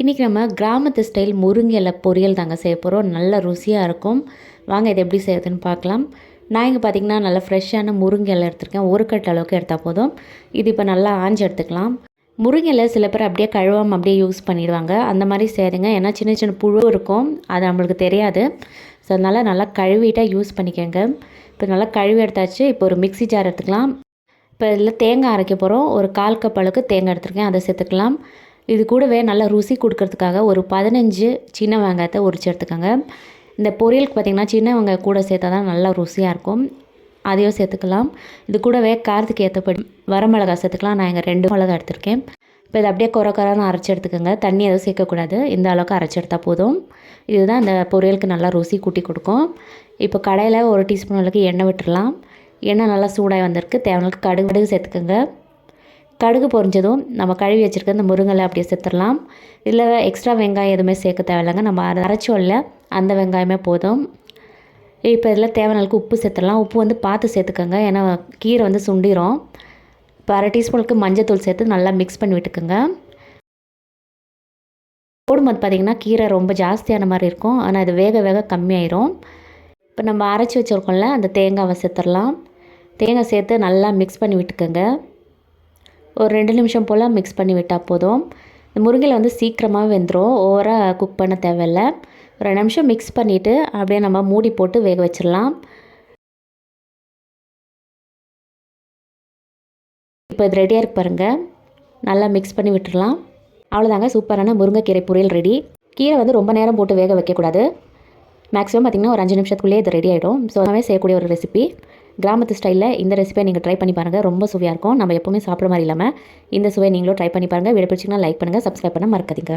இன்றைக்கி நம்ம கிராமத்து ஸ்டைல் முருங்கை பொரியல் தாங்க செய்ய போகிறோம் நல்ல ருசியாக இருக்கும். வாங்க இது எப்படி செய்யறதுன்னு பார்க்கலாம். நான் இங்கே பார்த்தீங்கன்னா நல்லா ஃப்ரெஷ்ஷான முருங்கை இலை எடுத்திருக்கேன். ஒரு கட்டு அளவுக்கு எடுத்தால் போதும். இது இப்போ நல்லா ஆஞ்சு எடுத்துக்கலாம். முருங்கை இலை சில பேர் அப்படியே கழுவாமல் அப்படியே யூஸ் பண்ணிடுவாங்க. அந்த மாதிரி செய்யுங்க ஏன்னா சின்ன சின்ன புழு இருக்கும். அது நம்மளுக்கு தெரியாது. ஸோ அதனால் நல்லா கழுவிட்டாக யூஸ் பண்ணிக்கோங்க. இப்போ நல்லா கழுவி எடுத்தாச்சு. இப்போ ஒரு மிக்ஸி ஜார் எடுத்துக்கலாம். இப்போ இதில் தேங்காய் அரைக்க போகிறோம் ஒரு கால் கப் அளவுக்கு தேங்காய் எடுத்துருக்கேன். அதை சேர்த்துக்கலாம். இது கூடவே நல்லா ருசி கொடுக்கறதுக்காக ஒரு பதினஞ்சு சின்ன வெங்காயத்தை உரிச்சு எடுத்துக்கோங்க. இந்த பொரியலுக்கு பார்த்திங்கன்னா சின்ன வெங்காயம் கூட சேர்த்தா தான் நல்லா ருசியாக இருக்கும். அதையும் சேர்த்துக்கலாம். இது கூடவே காரத்துக்கு ஏற்றபடி வரமிளகா சேர்த்துக்கலாம். நான் இங்கே ரெண்டு மிளகா எடுத்திருக்கேன். இப்போ இது அப்படியே குறை குறைன்னு அரைச்சி எடுத்துக்கோங்க. தண்ணி எதுவும் சேர்க்கக்கூடாது. இந்த அளவுக்கு அரைச்சி எடுத்தால் போதும். இதுதான் இந்த பொரியலுக்கு நல்லா ருசி கூட்டி கொடுக்கும். இப்போ கடையில் ஒரு டீஸ்பூன் அளவுக்கு எண்ணெய் விட்டுடலாம் எண்ணெய் நல்லா சூடாக வந்திருக்கு. தேவையான கடுகு கடுகு சேர்த்துக்கோங்க. கடுகு பொரிஞ்சதும் நம்ம கழுவி வச்சுருக்க இந்த முருங்கலை அப்படியே சேர்த்துடலாம் இதில் எக்ஸ்ட்ரா வெங்காயம் எதுவுமே சேர்க்க தேவையில்லைங்க. நம்ம அரைச்சோல்ல அந்த வெங்காயமே போதும். இப்போ இதில் தேவையான அளவுக்கு உப்பு சேர்த்துடலாம். உப்பு வந்து பார்த்து சேர்த்துக்கோங்க. ஏன்னா கீரை வந்து சுண்டிரும். இப்போ அரை டீஸ்பூனுக்கு மஞ்சத்தூள் சேர்த்து நல்லா மிக்ஸ் பண்ணி விட்டுக்கோங்க. போடும்போது பார்த்திங்கன்னா கீரை ரொம்ப ஜாஸ்தியான மாதிரி இருக்கும். ஆனால் அது வேக வேக கம்மியாயிரும். இப்போ நம்ம அரைச்சி வச்சுருக்கோம்ல அந்த தேங்காவை சேர்த்துடலாம். தேங்காய் சேர்த்து நல்லா மிக்ஸ் பண்ணி விட்டுக்கோங்க. ஒரு ரெண்டு நிமிஷம் போல் மிக்ஸ் பண்ணி விட்டால் போதும். இந்த முருங்கையில் வந்து சீக்கிரமாக வெந்துடும் ஓவராக குக் பண்ண தேவையில்ல. ஒரு ரெண்டு நிமிஷம் மிக்ஸ் பண்ணிவிட்டு அப்படியே நம்ம மூடி போட்டு வேக வச்சிடலாம். இப்போ இது ரெடியாக இருக்கு பாருங்கள் நல்லா மிக்ஸ் பண்ணி விட்டுடலாம். அவ்வளோதாங்க சூப்பரான முருங்கைக்கீரை பொரியல் ரெடி கீரை வந்து ரொம்ப நேரம் போட்டு வேக வைக்கக்கூடாது. மேக்ஸிமம் பார்த்திங்கன்னா ஒரு அஞ்சு நிமிஷத்துக்குள்ளேயே இது ரெடி ஆகிடும் ஸோ அதுவே செய்யக்கூடிய ஒரு ரெசிபி கிராமத்து ஸ்டைலில் இந்த ரெசிபியை நீங்கள் ட்ரை பண்ணி பாருங்கள் ரொம்ப சுவையாக இருக்கும். நம்ம எப்போவுமே சாப்பிட்ற மாதிரி இல்லாமல் இந்த சுவையை நீங்களும் ட்ரை பண்ணி பாருங்கள் வீடியோ பிடிச்சிங்கன்னா லைக் பண்ணுங்கள் சப்ஸ்கிரைப் பண்ண மறக்காதீங்க.